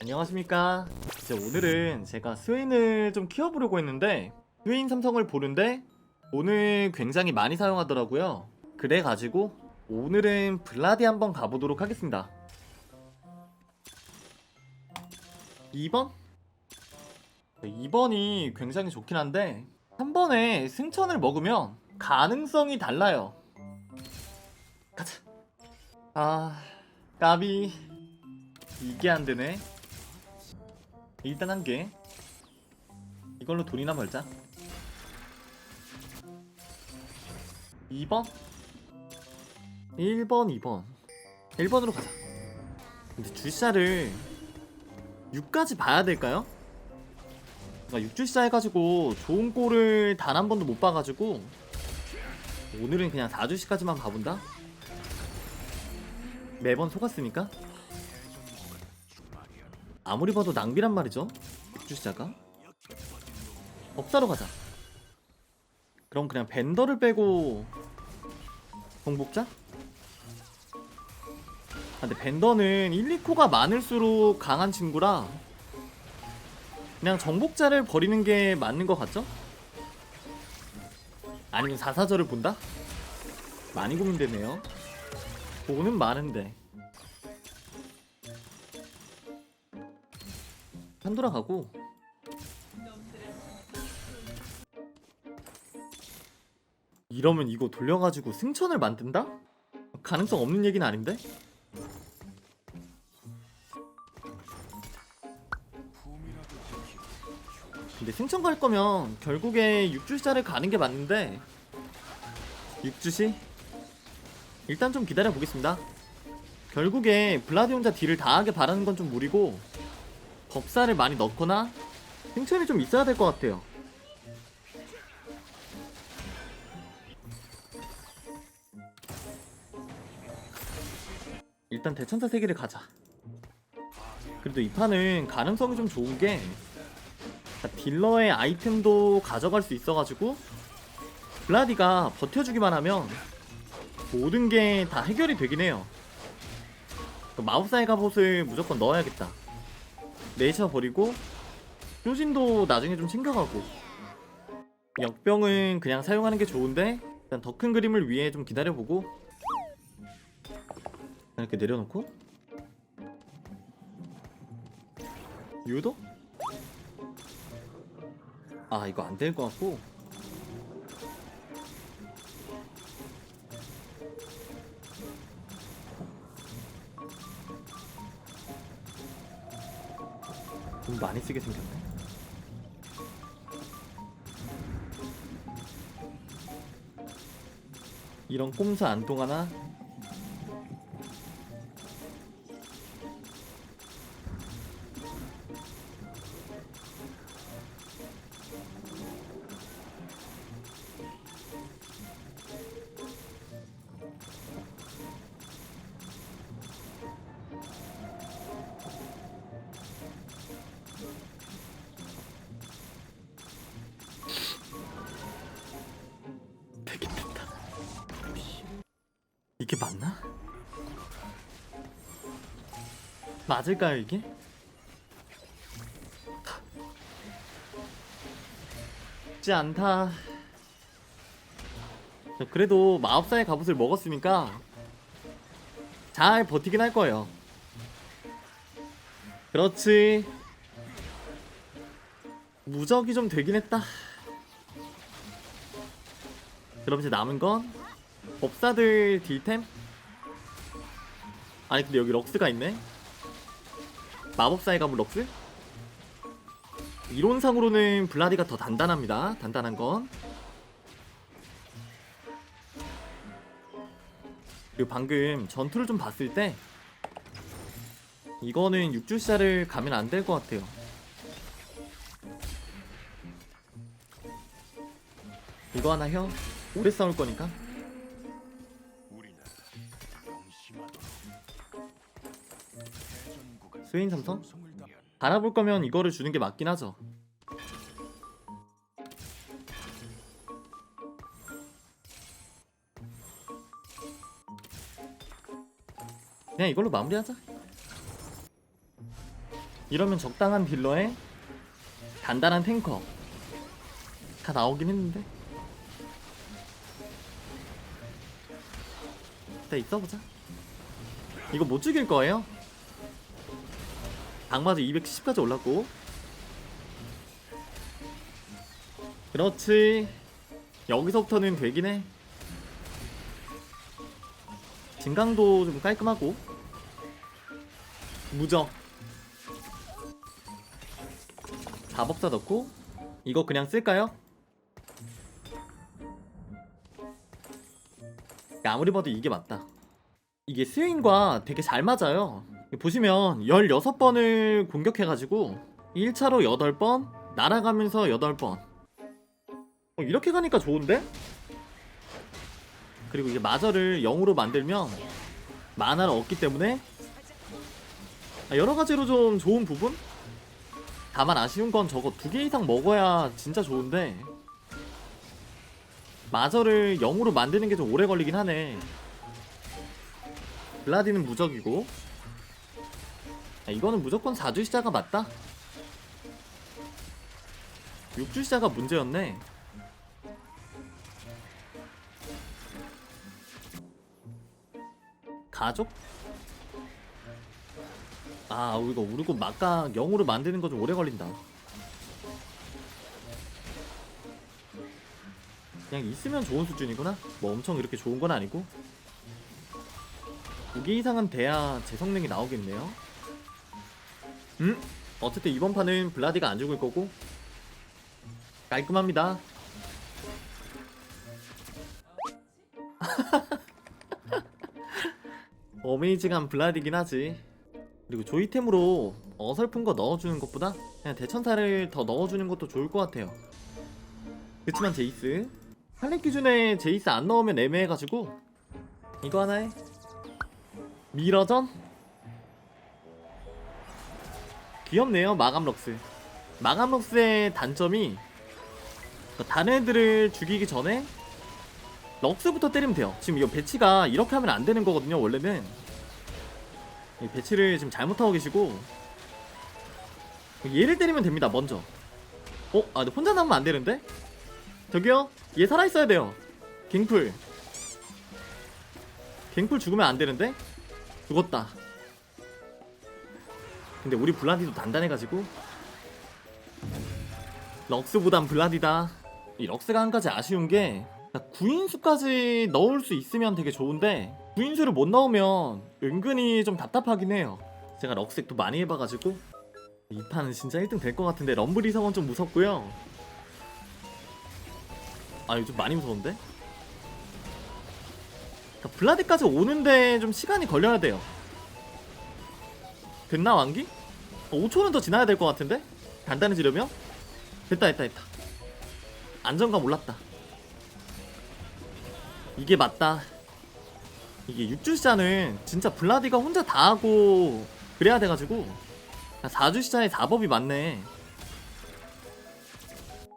안녕하십니까. 이제 오늘은 제가 스웨인을 좀 키워보려고 했는데 스웨인 삼성을 보는데 오늘 굉장히 많이 사용하더라고요. 그래가지고 오늘은 블라디 한번 가보도록 하겠습니다. 2번? 2번이 굉장히 좋긴 한데 한 번에 승천을 먹으면 가능성이 달라요. 가자. 아 까비. 이게 안 되네 일단 한 개. 이걸로 돈이나 벌자. 2번? 1번, 2번. 1번으로 가자. 근데 주시자를 6까지 봐야 될까요? 그러니까 6주시자 해가지고 좋은 골을 단 한 번도 못 봐가지고 오늘은 그냥 4주시까지만 봐본다? 매번 속았으니까? 아무리 봐도 낭비란 말이죠. 육주시자가 법사로 가자. 그럼 그냥 벤더를 빼고 공복자? 아, 근데 벤더는 1, 2코가 많을수록 강한 친구라 그냥 정복자를 버리는 게 맞는 것 같죠? 아니면 4사절을 본다? 많이 고민되네요. 돈은 많은데 판도라 가고 이러면 이거 돌려가지고 승천을 만든다? 가능성 없는 얘기는 아닌데? 근데 승천 갈 거면 결국에 6주시자를 가는 게 맞는데 6주시? 일단 좀 기다려 보겠습니다 결국에 블라디 혼자 딜을 다 하게 바라는 건 좀 무리고 법사를 많이 넣거나 승천이 좀 있어야 될 것 같아요. 일단 대천사 세계를 가자. 그래도 이 판은 가능성이 좀 좋은 게 딜러의 아이템도 가져갈 수 있어가지고 블라디가 버텨주기만 하면 모든 게 다 해결이 되긴 해요. 그 마법사의 갑옷을 무조건 넣어야겠다. 네이처 버리고 효진도 나중에 좀 챙겨가고. 역병은 그냥 사용하는 게 좋은데 일단 더 큰 그림을 위해 좀 기다려보고. 이렇게 내려놓고. 유도? 아 이거 안 될 것 같고 돈 많이 쓰게 생겼네. 이런 꼼수 안 통 하나? 이게 맞나? 맞을까요 이게? 쉽지 않다. 그래도 마법사의 갑옷을 먹었으니까 잘 버티긴 할 거예요. 그렇지. 무적이 좀 되긴 했다. 그럼 이제 남은 건 법사들 딜템? 아니 근데 여기 럭스가 있네? 마법사의 가문 럭스? 이론상으로는 블라디가 더 단단합니다 단단한 건 그리고 방금 전투를 좀 봤을 때 이거는 6주시자를 가면 안 될 것 같아요 이거 하나 형 오래 싸울 거니까 스웨인 삼성? 알아볼 거면 이거를 주는 게 맞긴 하죠. 그냥 이걸로 마무리하자. 이러면 적당한 딜러에 단단한 탱커 다 나오긴 했는데 일단 있어보자 이거 못 죽일 거예요 악마도 270까지 올랐고. 그렇지. 여기서부터는 되긴 해. 진강도 좀 깔끔하고. 무적. 4법사 넣고. 이거 그냥 쓸까요? 아무리 봐도 이게 맞다. 이게 스윙과 되게 잘 맞아요 보시면 16번을 공격해가지고 1차로 8번 날아가면서 8번 어, 이렇게 가니까 좋은데? 그리고 이제 마저를 0으로 만들면 만화를 얻기 때문에 아, 여러 가지로 좀 좋은 부분? 다만 아쉬운 건 저거 두 개 이상 먹어야 진짜 좋은데 마저를 0으로 만드는 게 좀 오래 걸리긴 하네 블라디는 무적이고 아, 이거는 무조건 4주 시자가 맞다? 6주 시자가 문제였네. 가족? 아 이거 우르고 막각 0으로 만드는 거 좀 오래 걸린다. 그냥 있으면 좋은 수준이구나? 뭐 엄청 이렇게 좋은 건 아니고? 2개 이상은 돼야 제 성능이 나오겠네요 음? 어쨌든 이번 판은 블라디가 안 죽을 거고. 깔끔합니다. 어메이징한 블라디긴 하지. 그리고 조이템으로 어설픈 거 넣어주는 것보다 그냥 대천사를 더 넣어주는 것도 좋을 것 같아요. 그치만 제이스. 할릭 기준에 제이스 안 넣으면 애매해가지고. 이거 하나에? 미러전? 귀엽네요 마감 럭스. 마감 럭스의 단점이 그 다른 애들을 죽이기 전에 럭스부터 때리면 돼요. 지금 이거 배치가 이렇게 하면 안 되는 거거든요 원래는. 이 배치를 지금 잘못하고 계시고. 얘를 때리면 됩니다 먼저. 어? 아 근데 혼자 남으면 안 되는데? 저기요 얘 살아있어야 돼요. 갱풀 갱풀 죽으면 안 되는데? 죽었다 근데 우리 블라디도 단단해가지고. 럭스보단 블라디다. 이 럭스가 한 가지 아쉬운 게 구인수까지 넣을 수 있으면 되게 좋은데 구인수를 못 넣으면 은근히 좀 답답하긴 해요. 제가 럭스도 많이 해봐가지고. 이 판은 진짜 1등 될 것 같은데 럼블 이성은 좀 무섭고요. 아 요즘 많이 무서운데? 그러니까 블라디까지 오는데 좀 시간이 걸려야 돼요. 됐나 왕기? 어, 5초는 더 지나야 될 것 같은데? 간단해지려면? 됐다 됐다 됐다 안정감 올랐다 이게 맞다 이게 6주 시자는 진짜 블라디가 혼자 다 하고 그래야 돼가지고 4주 시자의 4법이 맞네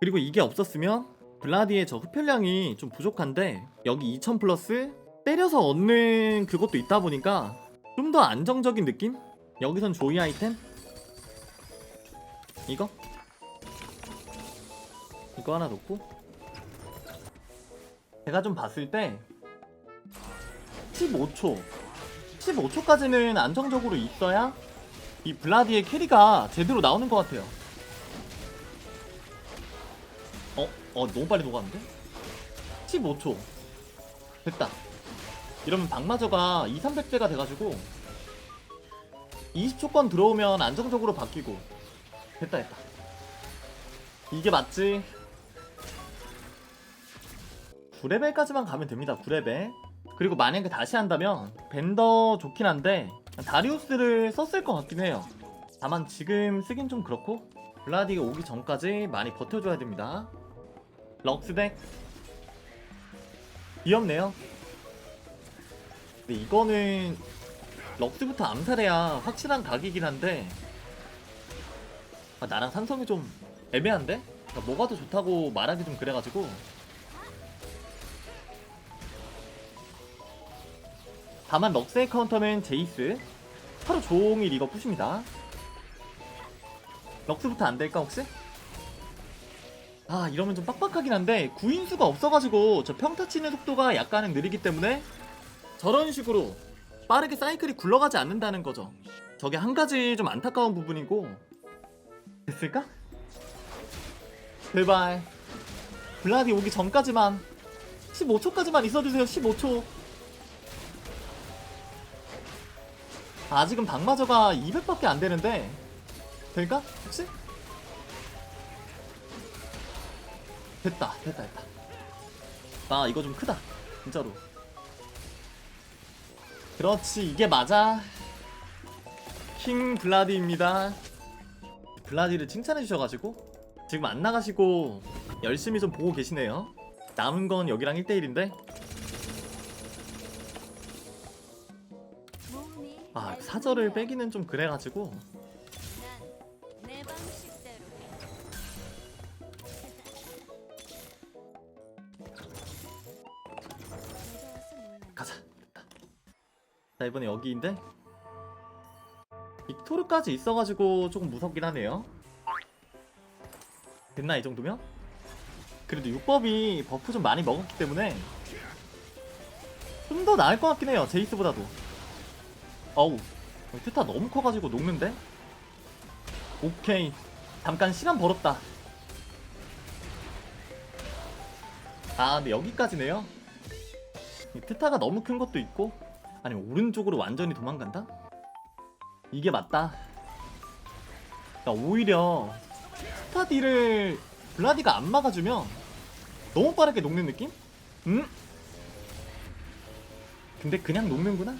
그리고 이게 없었으면 블라디의 저 흡혈량이 좀 부족한데 여기 2000 플러스 때려서 얻는 그것도 있다 보니까 좀 더 안정적인 느낌? 여기선 조이 아이템? 이거? 이거 하나 놓고 제가 좀 봤을 때 15초 15초까지는 안정적으로 있어야 이 블라디의 캐리가 제대로 나오는 것 같아요 어? 어 너무 빨리 녹았는데? 15초 됐다 이러면 박마저가 2, 300대가 돼가지고 20초권 들어오면 안정적으로 바뀌고 됐다 됐다. 이게 맞지? 9레벨까지만 가면 됩니다 9레벨. 그리고 만약에 다시 한다면 벤더 좋긴 한데 다리우스를 썼을 것 같긴 해요. 다만 지금 쓰긴 좀 그렇고 블라디가 오기 전까지 많이 버텨줘야 됩니다. 럭스덱. 귀엽네요. 근데 이거는 럭스부터 암살해야 확실한 각이긴 한데 아, 나랑 산성이 좀 애매한데? 그러니까 뭐가 더 좋다고 말하기 좀 그래가지고 다만 럭스의 카운터는 제이스 하루 종일 이거 푸십니다 럭스부터 안 될까 혹시? 아 이러면 좀 빡빡하긴 한데 구인수가 없어가지고 저 평타 치는 속도가 약간은 느리기 때문에 저런 식으로 빠르게 사이클이 굴러가지 않는다는 거죠. 저게 한 가지 좀 안타까운 부분이고 됐을까? 제발 블라디 오기 전까지만 15초까지만 있어주세요 15초 아직은 박마저가 200밖에 안 되는데 될까? 혹시? 됐다 됐다 됐다 아 이거 좀 크다 진짜로 그렇지 이게 맞아 킹 블라디입니다 블라디를 칭찬해 주셔가지고 지금 안 나가시고 열심히 좀 보고 계시네요. 남은 건 여기랑 1대1인데? 몸이 아날 사절을 빼기는 좀 그래가지고. 가자. 자 이번에 여기인데? 빅 토르까지 있어가지고 조금 무섭긴 하네요 됐나 이 정도면? 그래도 육법이 버프 좀 많이 먹었기 때문에 좀 더 나을 것 같긴 해요 제이스보다도 어우 트타 너무 커가지고 녹는데? 오케이 잠깐 시간 벌었다 아 근데 여기까지네요 이 트타가 너무 큰 것도 있고 아니면 오른쪽으로 완전히 도망간다? 이게 맞다 그러니까 오히려 스타디를 블라디가 안 막아주면 너무 빠르게 녹는 느낌? 음? 근데 그냥 녹는구나?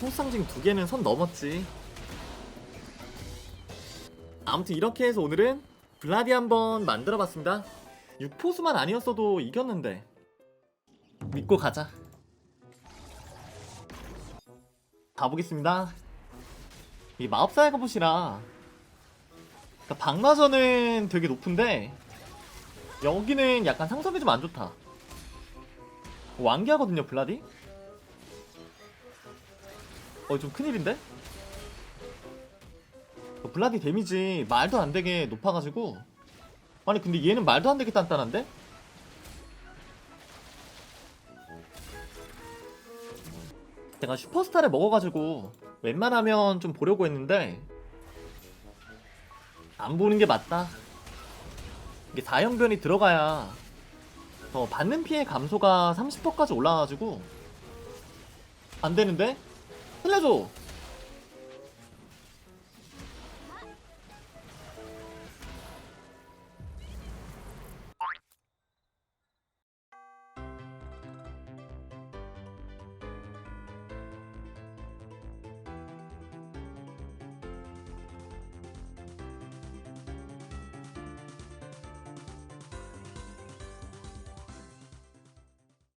포상징 두 개는 선 넘었지 아무튼 이렇게 해서 오늘은 블라디 한번 만들어봤습니다 6포수만 아니었어도 이겼는데 믿고 가자. 가보겠습니다. 이 마법사의 갑옷이라 그러니까 박마전은 되게 높은데 여기는 약간 상성이 좀 안 좋다. 완기하거든요 블라디? 어 좀 큰일인데? 어, 블라디 데미지 말도 안 되게 높아가지고 아니 근데 얘는 말도 안 되게 단단한데? 제가 슈퍼스타를 먹어가지고 웬만하면 좀 보려고 했는데 안 보는 게 맞다. 이게 4형변이 들어가야 더 받는 피해 감소가 30%까지 올라가가지고 안 되는데? 살려줘!